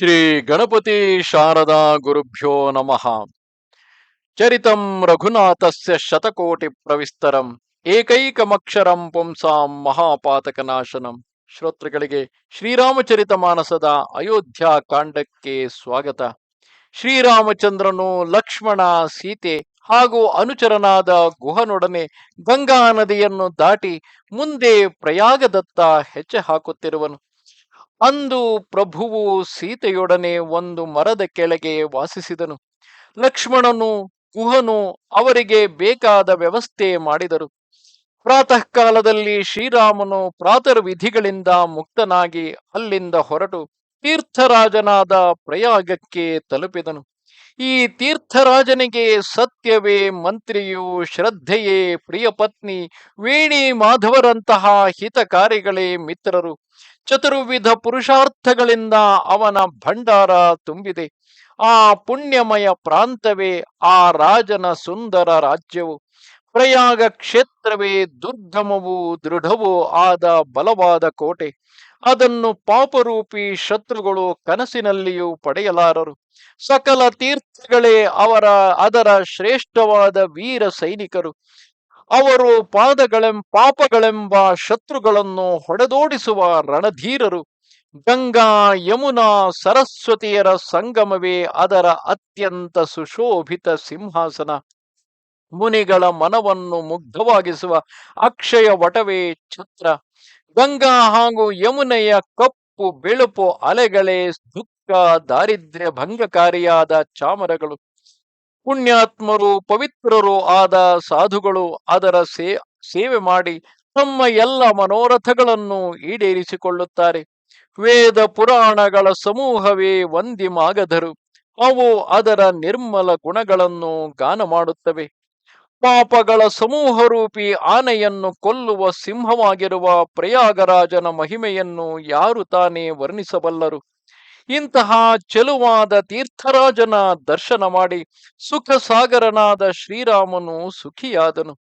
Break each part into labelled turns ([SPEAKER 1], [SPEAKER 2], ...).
[SPEAKER 1] ಶ್ರೀ ಗಣಪತಿ ಶಾರದಾ ಗುರುಭ್ಯೋ ನಮಃ. ಚರಿತಂ ರಘುನಾಥಸ್ಯ ಶತಕೋಟಿ ಪ್ರವಿಸ್ತರಂ, ಏಕೈಕಮಕ್ಷರಂ ಪುಂಸಾಂ ಮಹಾಪಾತಕನಾಶನಂ. ಶ್ರೋತೃಗಳಿಗೆ ಶ್ರೀರಾಮಚರಿತ ಮಾನಸದ ಅಯೋಧ್ಯ ಕಾಂಡಕ್ಕೆ ಸ್ವಾಗತ. ಶ್ರೀರಾಮಚಂದ್ರನು ಲಕ್ಷ್ಮಣ, ಸೀತೆ ಹಾಗೂ ಅನುಚರನಾದ ಗುಹನೊಡನೆ ಗಂಗಾ ನದಿಯನ್ನು ದಾಟಿ ಮುಂದೆ ಪ್ರಯಾಗದತ್ತ ಹೆಜ್ಜೆ ಹಾಕುತ್ತಿರುವನು. ಅಂದು ಪ್ರಭುವು ಸೀತೆಯೊಡನೆ ಒಂದು ಮರದ ಕೆಳಗೆ ವಾಸಿಸಿದನು. ಲಕ್ಷ್ಮಣನು, ಕುಹನು ಅವರಿಗೆ ಬೇಕಾದ ವ್ಯವಸ್ಥೆ ಮಾಡಿದರು. ಪ್ರಾತಃ ಕಾಲದಲ್ಲಿ ಶ್ರೀರಾಮನು ಪ್ರಾತರ್ ವಿಧಿಗಳಿಂದ ಮುಕ್ತನಾಗಿ ಅಲ್ಲಿಂದ ಹೊರಟು ತೀರ್ಥರಾಜನಾದ ಪ್ರಯಾಗಕ್ಕೆ ತಲುಪಿದನು. ಈ ತೀರ್ಥರಾಜನಿಗೆ ಸತ್ಯವೇ, ಮಂತ್ರಿಯು, ಶ್ರದ್ಧೆಯೇ ಪ್ರಿಯ ಪತ್ನಿ ವೇಣಿ ಮಾಧವರಂತಹ ಹಿತಕಾರಿಗಳೇ ಮಿತ್ರರು. ಚತುರ್ವಿಧ ಪುರುಷಾರ್ಥಗಳಿಂದ ಅವನ ಭಂಡಾರ ತುಂಬಿದೆ. ಆ ಪುಣ್ಯಮಯ ಪ್ರಾಂತವೇ, ಆ ರಾಜನ ಸುಂದರ ರಾಜ್ಯವು. ಪ್ರಯಾಗ ಕ್ಷೇತ್ರವೇ, ದುರ್ಗಮವೂ ದೃಢವೂ ಆದ ಬಲವಾದ ಕೋಟೆ. ಅದನ್ನು ಪಾಪರೂಪಿ ಶತ್ರುಗಳು ಕನಸಿನಲ್ಲಿಯೂ ಪಡೆಯಲಾರರು. ಸಕಲ ತೀರ್ಥಗಳೇ ಅವರ, ಅದರ ಶ್ರೇಷ್ಠವಾದ ವೀರ ಸೈನಿಕರು. ಅವರು ಪಾದಗಳೆಂ, ಪಾಪಗಳೆಂಬ ಶತ್ರುಗಳನ್ನು ಹೊಡೆದೋಡಿಸುವ ರಣಧೀರರು. ಗಂಗಾ ಯಮುನಾ ಸರಸ್ವತಿಯರ ಸಂಗಮವೇ ಅದರ ಅತ್ಯಂತ ಸುಶೋಭಿತ ಸಿಂಹಾಸನ. ಮುನಿಗಳ ಮನವನ್ನು ಮುಗ್ಧವಾಗಿಸುವ ಅಕ್ಷಯ ವಟವೇ ಛತ್ರ. ಗಂಗಾ ಹಾಗೂ ಯಮುನೆಯ ಕಪ್ಪು, ಬೆಳುಪು ಅಲೆಗಳೇ ದುಃಖ, ದಾರಿದ್ರ್ಯ ಭಂಗಕಾರಿಯಾದ ಚಾಮರಗಳು. ಪುಣ್ಯಾತ್ಮರು, ಪವಿತ್ರರು ಆದ ಸಾಧುಗಳು ಅದರ ಸೇ, ಸೇವೆ ಮಾಡಿ ತಮ್ಮ ಎಲ್ಲ ಮನೋರಥಗಳನ್ನು ಈಡೇರಿಸಿಕೊಳ್ಳುತ್ತಾರೆ. ವೇದ ಪುರಾಣಗಳ ಸಮೂಹವೇ ವಂದಿ ಮಾಗಧರು. ಅವು ಅದರ ನಿರ್ಮಲ ಗುಣಗಳನ್ನು ಗಾನ ಮಾಡುತ್ತವೆ. ಪಾಪಗಳ ಸಮೂಹರೂಪಿ ಆನೆಯನ್ನು ಕೊಲ್ಲುವ ಸಿಂಹವಾಗಿರುವ ಪ್ರಯಾಗರಾಜನ ಮಹಿಮೆಯನ್ನು ಯಾರು ತಾನೇ ವರ್ಣಿಸಬಲ್ಲರು? ಇಂತಹ ಚೆಲುವಾದ ತೀರ್ಥರಾಜನ ದರ್ಶನ ಮಾಡಿ ಸುಖ ಸಾಗರನಾದ ಶ್ರೀರಾಮನು ಸುಖಿಯಾದನು.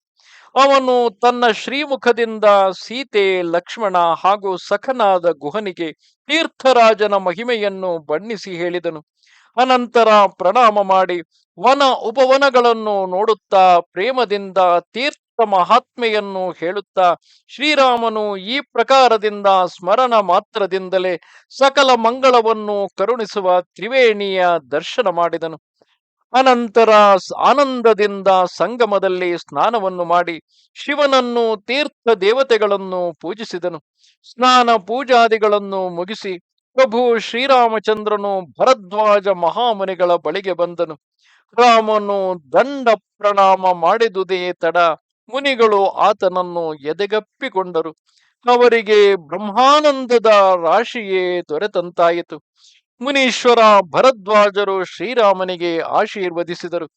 [SPEAKER 1] ಅವನು ತನ್ನ ಶ್ರೀಮುಖದಿಂದ ಸೀತೆ, ಲಕ್ಷ್ಮಣ ಹಾಗೂ ಸಖನಾದ ಗುಹನಿಗೆ ತೀರ್ಥರಾಜನ ಮಹಿಮೆಯನ್ನು ಬಣ್ಣಿಸಿ ಹೇಳಿದನು. ಅನಂತರ ಪ್ರಣಾಮ ಮಾಡಿ ವನ ಉಪವನಗಳನ್ನು ನೋಡುತ್ತಾ ಪ್ರೇಮದಿಂದ ತೀರ್ಥ ಮಹಾತ್ಮೆಯನ್ನು ಹೇಳುತ್ತಾ ಶ್ರೀರಾಮನು ಈ ಪ್ರಕಾರದಿಂದ ಸ್ಮರಣ ಮಾತ್ರದಿಂದಲೇ ಸಕಲ ಮಂಗಳವನ್ನು ಕರುಣಿಸುವ ತ್ರಿವೇಣಿಯ ದರ್ಶನ ಮಾಡಿದನು. ಅನಂತರ ಆನಂದದಿಂದ ಸಂಗಮದಲ್ಲಿ ಸ್ನಾನವನ್ನು ಮಾಡಿ ಶಿವನನ್ನು ತೀರ್ಥ ದೇವತೆಗಳನ್ನು ಪೂಜಿಸಿದನು. ಸ್ನಾನ ಪೂಜಾದಿಗಳನ್ನು ಮುಗಿಸಿ ಪ್ರಭು ಶ್ರೀರಾಮಚಂದ್ರನು ಭರದ್ವಾಜ ಮಹಾಮುನಿಗಳ ಬಳಿಗೆ ಬಂದನು. ರಾಮನು ದಂಡ ಪ್ರಣಾಮ ಮಾಡಿದುದೇ ತಡ ಮುನಿಗಳು ಆತನನ್ನು ಎದೆಗಪ್ಪಿಕೊಂಡರು. ಅವರಿಗೆ ಬ್ರಹ್ಮಾನಂದದ ರಾಶಿಯೇ ದೊರೆತಂತಾಯಿತು. ಮುನೀಶ್ವರ ಭರದ್ವಾಜರು ಶ್ರೀರಾಮನಿಗೆ ಆಶೀರ್ವದಿಸಿದರು.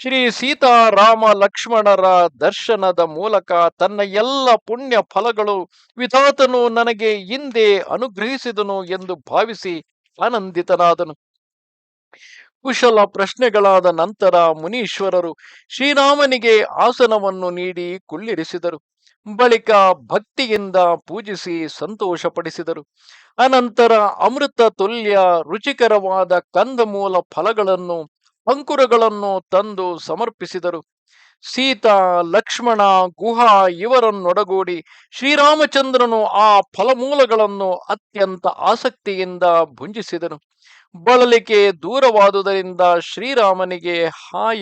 [SPEAKER 1] ಶ್ರೀ ಸೀತಾರಾಮ ಲಕ್ಷ್ಮಣರ ದರ್ಶನದ ಮೂಲಕ ತನ್ನ ಎಲ್ಲ ಪುಣ್ಯ ಫಲಗಳು ವಿಧಾತನು ನನಗೆ ಹಿಂದೆ ಅನುಗ್ರಹಿಸಿದನು ಎಂದು ಭಾವಿಸಿ ಆನಂದಿತನಾದನು. ಕುಶಲ ಪ್ರಶ್ನೆಗಳಾದ ನಂತರ ಮುನೀಶ್ವರರು ಶ್ರೀರಾಮನಿಗೆ ಆಸನವನ್ನು ನೀಡಿ ಕುಳ್ಳಿರಿಸಿದರು. ಬಳಿಕ ಭಕ್ತಿಯಿಂದ ಪೂಜಿಸಿ ಸಂತೋಷಪಡಿಸಿದರು. ಅನಂತರ ಅಮೃತ ತುಲ್ಯ ರುಚಿಕರವಾದ ಕಂದಮೂಲ ಫಲಗಳನ್ನು, ಅಂಕುರಗಳನ್ನು ತಂದು ಸಮರ್ಪಿಸಿದರು. ಸೀತಾ, ಲಕ್ಷ್ಮಣ, ಗುಹಾ ಇವರನ್ನೊಡಗೂಡಿ ಶ್ರೀರಾಮಚಂದ್ರನು ಆ ಫಲಮೂಲಗಳನ್ನು ಅತ್ಯಂತ ಆಸಕ್ತಿಯಿಂದ ಭುಂಜಿಸಿದನು. ಬಳಲಿಕೆ ದೂರವಾದುದರಿಂದ ಶ್ರೀರಾಮನಿಗೆ ಹಾ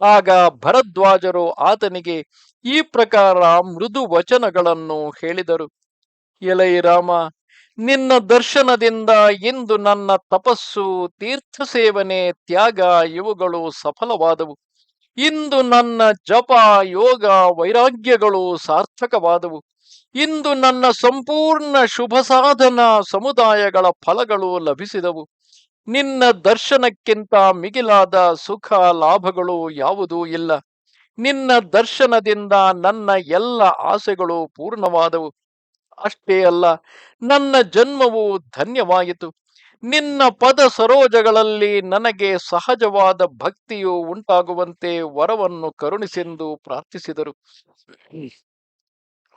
[SPEAKER 1] ಆಗ ಭರದ್ವಾಜರು ಆತನಿಗೆ ಈ ಪ್ರಕಾರ ಮೃದು ವಚನಗಳನ್ನು ಹೇಳಿದರು. ಎಲೈ ರಾಮ, ನಿನ್ನ ದರ್ಶನದಿಂದ ಇಂದು ನನ್ನ ತಪಸ್ಸು ತೀರ್ಥ ಸೇವನೆ ತ್ಯಾಗ ಇವುಗಳು ಸಫಲವಾದವು. ಇಂದು ನನ್ನ ಜಪ, ಯೋಗ, ವೈರಾಗ್ಯಗಳು ಸಾರ್ಥಕವಾದವು. ಇಂದು ನನ್ನ ಸಂಪೂರ್ಣ ಶುಭ ಸಾಧನ ಸಮುದಾಯಗಳ ಫಲಗಳು ಲಭಿಸಿದವು. ನಿನ್ನ ದರ್ಶನಕ್ಕಿಂತ ಮಿಗಿಲಾದ ಸುಖ ಲಾಭಗಳು ಯಾವುದೂ ಇಲ್ಲ. ನಿನ್ನ ದರ್ಶನದಿಂದ ನನ್ನ ಎಲ್ಲ ಆಸೆಗಳು ಪೂರ್ಣವಾದವು. ಅಷ್ಟೇ ಅಲ್ಲ, ನನ್ನ ಜನ್ಮವು ಧನ್ಯವಾಯಿತು. ನಿನ್ನ ಪದ ಸರೋಜಗಳಲ್ಲಿ ನನಗೆ ಸಹಜವಾದ ಭಕ್ತಿಯು ಉಂಟಾಗುವಂತೆ ವರವನ್ನು ಕರುಣಿಸೆಂದು ಪ್ರಾರ್ಥಿಸಿದರು.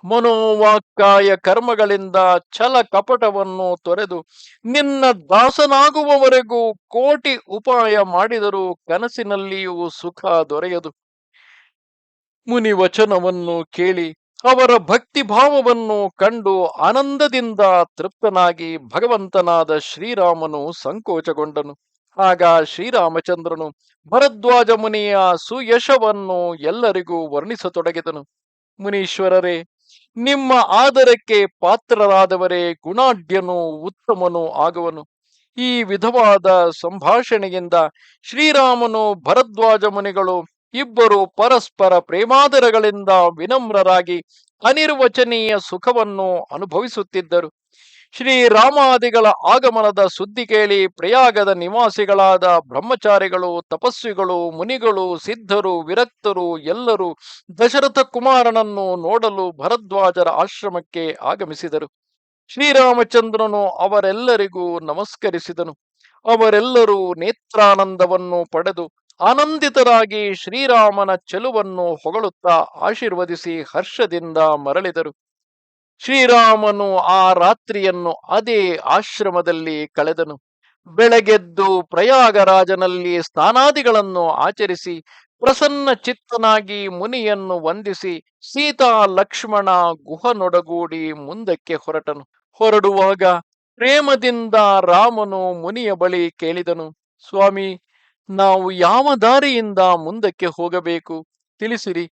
[SPEAKER 1] ಮನೋವಾಕ್ಕಾಯ ಕರ್ಮಗಳಿಂದ ಛಲ ಕಪಟವನ್ನು ತೊರೆದು ನಿನ್ನ ದಾಸನಾಗುವವರೆಗೂ ಕೋಟಿ ಉಪಾಯ ಮಾಡಿದರೂ ಕನಸಿನಲ್ಲಿಯೂ ಸುಖ ದೊರೆಯದು. ಮುನಿ ವಚನವನ್ನು ಕೇಳಿ ಅವರ ಭಕ್ತಿ ಭಾವವನ್ನು ಕಂಡು ಆನಂದದಿಂದ ತೃಪ್ತನಾಗಿ ಭಗವಂತನಾದ ಶ್ರೀರಾಮನು ಸಂಕೋಚಗೊಂಡನು. ಆಗ ಶ್ರೀರಾಮಚಂದ್ರನು ಭರದ್ವಾಜ ಮುನಿಯ ಸುಯಶವನ್ನು ಎಲ್ಲರಿಗೂ ವರ್ಣಿಸತೊಡಗಿದನು. ಮುನೀಶ್ವರರೇ ನಿಮ್ಮ ಆದರಕ್ಕೆ ಪಾತ್ರರಾದವರೇ ಗುಣಾಢ್ಯನು, ಉತ್ತಮನು, ಆಗುವನು. ಈ ವಿಧವಾದ ಸಂಭಾಷಣೆಯಿಂದ ಶ್ರೀರಾಮನು ಭರದ್ವಾಜ ಮುನಿಗಳು, ಇಬ್ಬರು ಪರಸ್ಪರ ಪ್ರೇಮಾದರಗಳಿಂದ ವಿನಮ್ರರಾಗಿ ಅನಿರ್ವಚನೀಯ ಸುಖವನ್ನು ಅನುಭವಿಸುತ್ತಿದ್ದರು. ಶ್ರೀರಾಮಾದಿಗಳ ಆಗಮನದ ಸುದ್ದಿ ಕೇಳಿ ಪ್ರಯಾಗದ ನಿವಾಸಿಗಳಾದ ಬ್ರಹ್ಮಚಾರಿಗಳು, ತಪಸ್ವಿಗಳು, ಮುನಿಗಳು, ಸಿದ್ಧರು, ವಿರಕ್ತರು ಎಲ್ಲರೂ ದಶರಥ ಕುಮಾರನನ್ನು ನೋಡಲು ಭರದ್ವಾಜರ ಆಶ್ರಮಕ್ಕೆ ಆಗಮಿಸಿದರು. ಶ್ರೀರಾಮಚಂದ್ರನು ಅವರೆಲ್ಲರಿಗೂ ನಮಸ್ಕರಿಸಿದನು. ಅವರೆಲ್ಲರೂ ನೇತ್ರಾನಂದವನ್ನು ಪಡೆದು ಆನಂದಿತರಾಗಿ ಶ್ರೀರಾಮನ ಚೆಲುವನ್ನು ಹೊಗಳುತ್ತಾ ಆಶೀರ್ವದಿಸಿ ಹರ್ಷದಿಂದ ಮರಳಿದರು. ಶ್ರೀರಾಮನು ಆ ರಾತ್ರಿಯನ್ನು ಅದೇ ಆಶ್ರಮದಲ್ಲಿ ಕಳೆದನು. ಬೆಳಗೆದ್ದು ಪ್ರಯಾಗರಾಜನಲ್ಲಿ ಸ್ನಾನಾದಿಗಳನ್ನು ಆಚರಿಸಿ, ಪ್ರಸನ್ನ ಚಿತ್ತನಾಗಿ ಮುನಿಯನ್ನು ವಂದಿಸಿ, ಸೀತಾ ಲಕ್ಷ್ಮಣ ಗುಹನೊಡಗೂಡಿ ಮುಂದಕ್ಕೆ ಹೊರಟನು. ಹೊರಡುವಾಗ ಪ್ರೇಮದಿಂದ ರಾಮನು ಮುನಿಯ ಬಳಿ ಕೇಳಿದನು, ಸ್ವಾಮಿ, ನಾವು ಯಾವ ದಾರಿಯಿಂದ ಮುಂದಕ್ಕೆ ಹೋಗಬೇಕು? ತಿಳಿಸಿರಿ.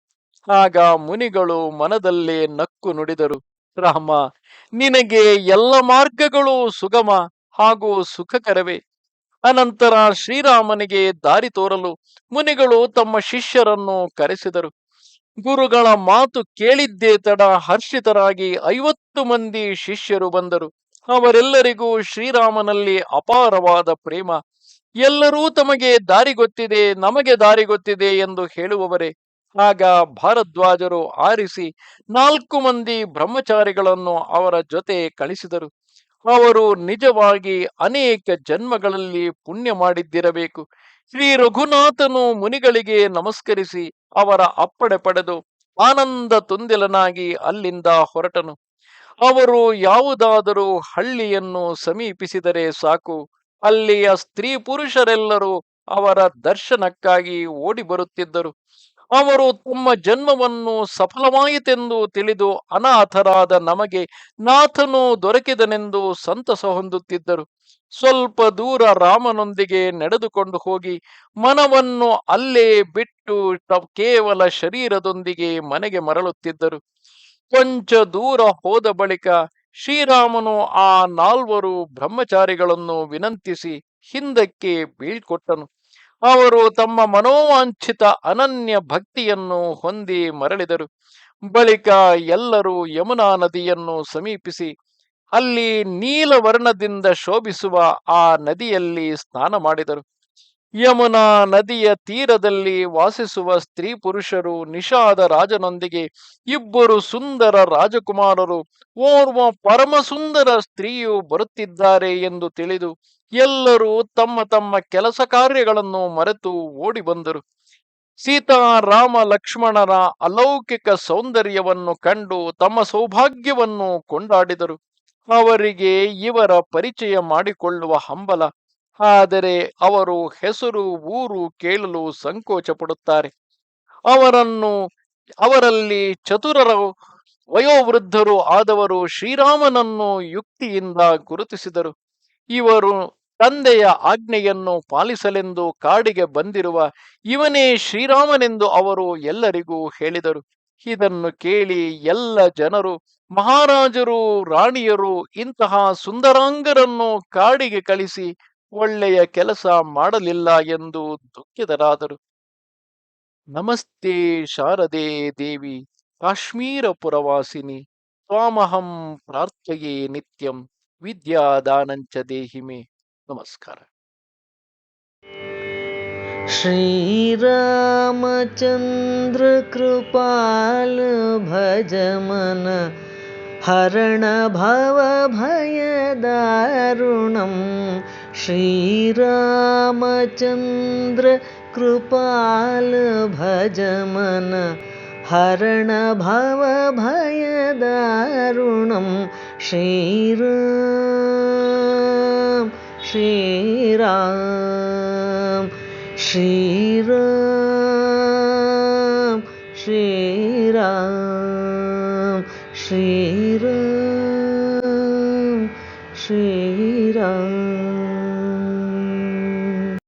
[SPEAKER 1] ಆಗ ಮುನಿಗಳು ಮನದಲ್ಲೇ ನಕ್ಕು ನುಡಿದರು. ರಾಮ ನಿನಗೆ ಎಲ್ಲ ಮಾರ್ಗಗಳು ಸುಗಮ ಹಾಗೂ ಸುಖಕರವೇ. ಅನಂತರ ಶ್ರೀರಾಮನಿಗೆ ದಾರಿ ತೋರಲು ಮುನಿಗಳು ತಮ್ಮ ಶಿಷ್ಯರನ್ನು ಕರೆಸಿದರು. ಗುರುಗಳ ಮಾತು ಕೇಳಿದ್ದೇ ತಡ ಹರ್ಷಿತರಾಗಿ ಐವತ್ತು ಮಂದಿ ಶಿಷ್ಯರು ಬಂದರು. ಅವರೆಲ್ಲರಿಗೂ ಶ್ರೀರಾಮನಲ್ಲಿ ಅಪಾರವಾದ ಪ್ರೇಮ. ಎಲ್ಲರೂ ತಮಗೆ ದಾರಿ ಗೊತ್ತಿದೆ, ನಮಗೆ ದಾರಿ ಗೊತ್ತಿದೆ ಎಂದು ಹೇಳುವವರೇ. ಆಗ ಭಾರದ್ವಾಜರು ಆರಿಸಿ ನಾಲ್ಕು ಮಂದಿ ಬ್ರಹ್ಮಚಾರಿಗಳನ್ನು ಅವರ ಜೊತೆ ಕಳಿಸಿದರು. ಅವರು ನಿಜವಾಗಿ ಅನೇಕ ಜನ್ಮಗಳಲ್ಲಿ ಪುಣ್ಯ ಮಾಡಿದ್ದಿರಬೇಕು. ಶ್ರೀ ರಘುನಾಥನು ಮುನಿಗಳಿಗೆ ನಮಸ್ಕರಿಸಿ ಅವರ ಅಪ್ಪಣೆ ಪಡೆದು ಆನಂದ ತುಂದಿಲನಾಗಿ ಅಲ್ಲಿಂದ ಹೊರಟನು. ಅವರು ಯಾವುದಾದರೂ ಹಳ್ಳಿಯನ್ನು ಸಮೀಪಿಸಿದರೆ ಸಾಕು. ಅಲ್ಲಿಯ ಸ್ತ್ರೀ ಪುರುಷರೆಲ್ಲರೂ ಅವರ ದರ್ಶನಕ್ಕಾಗಿ ಓಡಿ ಬರುತ್ತಿದ್ದರು. ಅವರು ತಮ್ಮ ಜನ್ಮವನ್ನು ಸಫಲವಾಯಿತೆಂದು ತಿಳಿದು ಅನಾಥರಾದ ನಮಗೆ ನಾಥನು ದೊರಕಿದನೆಂದು ಸಂತಸ ಹೊಂದುತ್ತಿದ್ದರು. ಸ್ವಲ್ಪ ದೂರ ರಾಮನೊಂದಿಗೆ ನಡೆದುಕೊಂಡು ಹೋಗಿ ಮನವನ್ನು ಅಲ್ಲೇ ಬಿಟ್ಟು ಕೇವಲ ಶರೀರದೊಂದಿಗೆ ಮನೆಗೆ ಮರಳುತ್ತಿದ್ದರು. ಕೊಂಚ ದೂರ ಹೋದ ಬಳಿಕ ಶ್ರೀರಾಮನು ಆ ನಾಲ್ವರು ಬ್ರಹ್ಮಚಾರಿಗಳನ್ನು ವಿನಂತಿಸಿ ಹಿಂದಕ್ಕೆ ಬೀಳ್ಕೊಟ್ಟನು. ಅವರು ತಮ್ಮ ಮನೋವಾಂಛಿತ ಅನನ್ಯ ಭಕ್ತಿಯನ್ನು ಹೊಂದಿ ಮರಳಿದರು. ಬಳಿಕ ಎಲ್ಲರೂ ಯಮುನಾ ನದಿಯನ್ನು ಸಮೀಪಿಸಿ, ಅಲ್ಲಿ ನೀಲವರ್ಣದಿಂದ ಶೋಭಿಸುವ ಆ ನದಿಯಲ್ಲಿ ಸ್ನಾನ ಮಾಡಿದರು. ಯಮುನಾ ನದಿಯ ತೀರದಲ್ಲಿ ವಾಸಿಸುವ ಸ್ತ್ರೀ ಪುರುಷರು ನಿಷಾದ ರಾಜನೊಂದಿಗೆ ಇಬ್ಬರು ಸುಂದರ ರಾಜಕುಮಾರರು ಓರ್ವ ಪರಮ ಸುಂದರ ಸ್ತ್ರೀಯು ಬರುತ್ತಿದ್ದಾರೆ ಎಂದು ತಿಳಿದು ಎಲ್ಲರೂ ತಮ್ಮ ತಮ್ಮ ಕೆಲಸ ಕಾರ್ಯಗಳನ್ನು ಮರೆತು ಓಡಿ ಬಂದರು. ಸೀತಾ ರಾಮ ಲಕ್ಷ್ಮಣರ ಅಲೌಕಿಕ ಸೌಂದರ್ಯವನ್ನು ಕಂಡು ತಮ್ಮ ಸೌಭಾಗ್ಯವನ್ನು ಕೊಂಡಾಡಿದರು. ಅವರಿಗೆ ಇವರ ಪರಿಚಯ ಮಾಡಿಕೊಳ್ಳುವ ಹಂಬಲ ಆದರೆ ಅವರು ಹೆಸರು, ಊರು ಕೇಳಲು ಸಂಕೋಚ ಪಡುತ್ತಾರೆ ಅವರನ್ನು, ಅವರಲ್ಲಿ ಚತುರರು ವಯೋವೃದ್ಧರು ಆದವರು ಶ್ರೀರಾಮನನ್ನು ಯುಕ್ತಿಯಿಂದ ಗುರುತಿಸಿದರು. ಇವರು ತಂದೆಯ ಆಜ್ಞೆಯನ್ನು ಪಾಲಿಸಲೆಂದು ಕಾಡಿಗೆ ಬಂದಿರುವ ಇವನೇ ಶ್ರೀರಾಮನೆಂದು ಅವರು ಎಲ್ಲರಿಗೂ ಹೇಳಿದರು. ಇದನ್ನು ಕೇಳಿ ಎಲ್ಲ ಜನರು, ಮಹಾರಾಜರು, ರಾಣಿಯರು, ಇಂತಹ ಸುಂದರಾಂಗರನ್ನು ಕಾಡಿಗೆ ಕಳಿಸಿ ಒಳ್ಳೆಯ ಕೆಲಸ ಮಾಡಲಿಲ್ಲ ಎಂದು ದುಃಖಿತರಾದರು ನಮಸ್ತೆ ಶಾರದೆ ದೇವಿ ಕಾಶ್ಮೀರ ಪುರವಾಸಿನಿ ತ್ವಾಮಹಂ ಪ್ರಾರ್ಥಯೇ ನಿತ್ಯಂ ವಿದ್ಯಾದಾನಂಚ ದೇಹಿಮೆ ನಮಸ್ಕಾರ
[SPEAKER 2] श्रीरामचन्द्र कृपाल भज मन हरण भव भयदारुणं श्रीरामचन्द्रकृपालभजम हरणभवभयदारुणं श्रीराम श्रीराम श्रीराम श्रीराम श्रीराम।